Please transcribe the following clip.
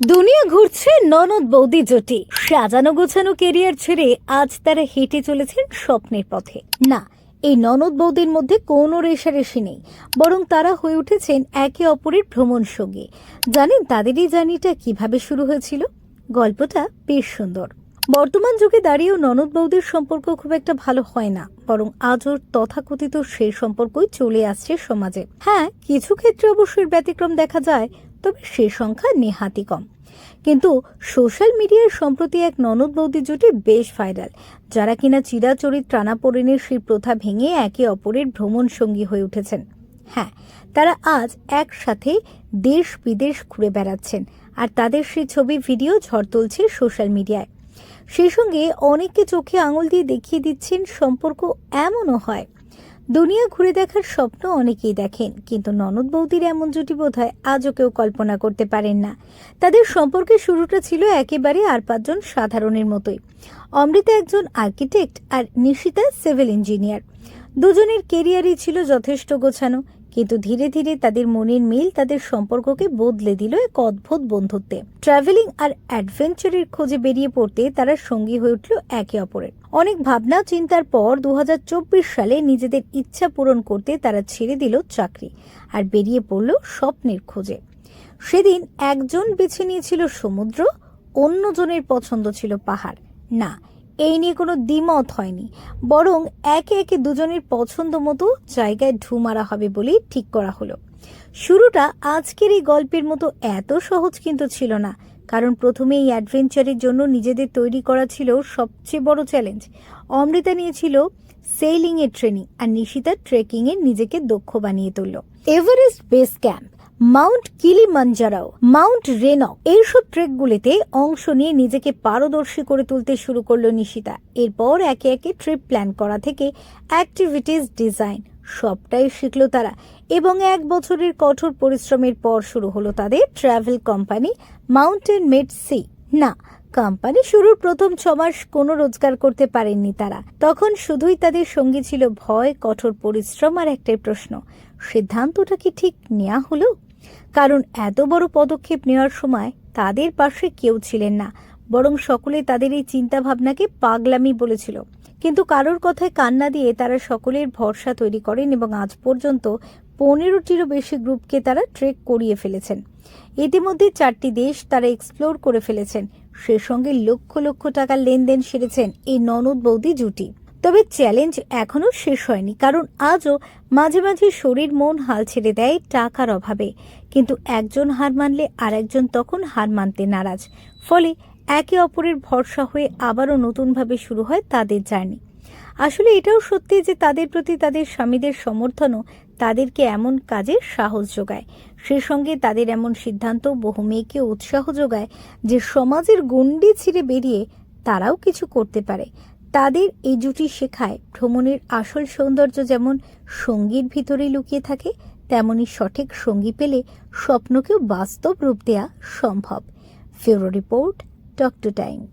দুনিয়া ঘুরছে ননদ বৌদি জুটি। সাজানো গোছানো কেরিয়ার ছেড়ে আজ তারা হেঁটে চলেছেন স্বপ্নের পথে। না, এই ননদ বৌদির মধ্যে কোনো রেশারেশি নেই, বরং তারা হয়ে উঠেছেন একে অপরের ভ্রমণ সঙ্গী। জানেন তাদের এই জার্নিটা কীভাবে শুরু হয়েছিল? গল্পটা বেশ সুন্দর। বর্তমান যুগে দাঁড়িয়েও ননদ বৌদির সম্পর্ক খুব একটা ভালো হয় না, বরং আজও তথাকথিত সেই সম্পর্কই চলে আসছে সমাজে। হ্যাঁ কিছু ক্ষেত্রে অবশ্যই ব্যতিক্রম দেখা যায় তবে সে সংখ্যা নেহাতি কম। কিন্তু সোশ্যাল মিডিয়ায় সম্প্রতি এক ননদ বৌদি জুটি বেশ ভাইরাল, যারা কিনা চিরাচরিত টানাপোড়েনের সেই প্রথা ভেঙে একে অপরের ভ্রমণ সঙ্গী হয়ে উঠেছেন। হ্যাঁ তারা আজ একসাথে দেশ বিদেশ ঘুরে বেড়াচ্ছেন আর তাদের সেই ছবি ভিডিও ঝড় তুলছে সোশ্যাল মিডিয়ায়। সেই সঙ্গে অনেককে চোখে আঙুল দিয়ে দেখিয়ে দিচ্ছেন সম্পর্ক এমনও হয়। দুনিয়া ঘুরে দেখার স্বপ্ন অনেকেই দেখেন, কিন্তু ননদ বৌদির এমন জুটি বোধহয় আজও কেউ কল্পনা করতে পারেন না। তাদের সম্পর্কে শুরুটা ছিল একেবারে আর পাঁচজন সাধারণের মতোই। অমৃতা একজন আর্কিটেক্ট আর নিশিতা সিভিল ইঞ্জিনিয়ার। দুজনের কেরিয়ারই ছিল যথেষ্ট গোছানো, কিন্তু ধীরে ধীরে তাদের মনের মিল তাদের সম্পর্ককে বদলে দিল এক অদ্ভুত বন্ধুত্বে। ট্রাভেলিং আর অ্যাডভেঞ্চারের খোঁজে বেরিয়ে পড়তে তারা সঙ্গী হয়ে উঠল একে অপরের। অনেক ভাবনা চিন্তার পর দু হাজার চব্বিশ সালে নিজেদের ইচ্ছা পূরণ করতে তারা ছেড়ে দিল চাকরি আর বেরিয়ে পড়ল স্বপ্নের খোঁজে। সেদিন একজন বেছে নিয়েছিল সমুদ্র, অন্যজনের পছন্দ ছিল পাহাড়। না, এই নিয়ে কোনো দ্বিমত হয়নি, বরং একে একে দুজনের পছন্দ মতো জায়গায় ঢু মারা হবে বলেই ঠিক করা হলো। শুরুটা আজকের এই গল্পের মতো এত সহজ কিন্তু ছিল না কারণ প্রথমে এই অ্যাডভেঞ্চারের জন্য নিজেদের তৈরি করা ছিল সবচেয়ে বড় চ্যালেঞ্জ অমৃতা নিয়েছিল সেইলিং এর ট্রেনিং আর নিশিতা ট্রেকিং এর নিজেকে দক্ষ বানিয়ে তুলল। Everest base camp mount Kili কিলিমাঞ্জারাও mount Renock এইসব ট্রেকগুলিতে অংশ নিয়ে নিজেকে পারদর্শী করে তুলতে শুরু করল নিশিতা। এরপর একে একে ট্রিপ প্ল্যান করা থেকে অ্যাক্টিভিটিস ডিজাইন সবটাই শিখলো তারা এবং এক বছরের কঠোর পরিশ্রমের পর শুরু হলো তাদের travel company mountain made sea না কোম্পানি শুরুর প্রথম ছমাস কোনো রোজগার করতে পারেননি তারা। তখন শুধুই তাদের সঙ্গী ছিল ভয়, কঠোর পরিশ্রম আর একটাই প্রশ্ন, সিদ্ধান্তটা কি ঠিক নেওয়া হলো? কারণ এত বড় পদক্ষেপ নেওয়ার সময় তাদের পাশে কেউ ছিলেন না, বরং সকলে তাদের এই চিন্তা ভাবনাকে পাগলামি বলেছিল। কিন্তু কারোর কথায় কান্না দিয়ে তারা সকলের ভরসা তৈরি করেন এবং আজ পর্যন্ত পনেরোটিরও বেশি গ্রুপকে তারা ট্রেক করিয়ে ফেলেছেন। ইতিমধ্যে চারটি দেশ তারা এক্সপ্লোর করে ফেলেছেন। সে সঙ্গে লক্ষ লক্ষ টাকার লেনদেন সেরেছেন এই ননদ বৌদি জুটি। তবে চ্যালেঞ্জ এখনও শেষ হয়নি, কারণ আজও মাঝে মাঝে শরীর মন হাল ছেড়ে দেয় টাকার অভাবে। কিন্তু একজন হার মানলে আরেকজন তখন হার মানতে নারাজ। ফলে একে অপরের ভরসা হয়ে আবারও নতুনভাবে শুরু হয় তাদের জার্নি। আসলে এটাও সত্যি যে তাদের প্রতি তাদের স্বামীদের সমর্থনও তাদেরকে এমন কাজে সাহস যোগায়। সে সঙ্গে তাদের এমন সিদ্ধান্ত বহু মেয়েকে উৎসাহ যোগায় যে সমাজের গণ্ডি ছিঁড়ে বেরিয়ে তারাও কিছু করতে পারে। তাদের এই জুটি শেখায় ভ্রমণের আসল সৌন্দর্য যেমন সঙ্গীর ভিতরে লুকিয়ে থাকে, তেমনি সঠিক সঙ্গী পেলে স্বপ্নকেও বাস্তব রূপ দেওয়া সম্ভব। ফেরো রিপোর্ট talk to time.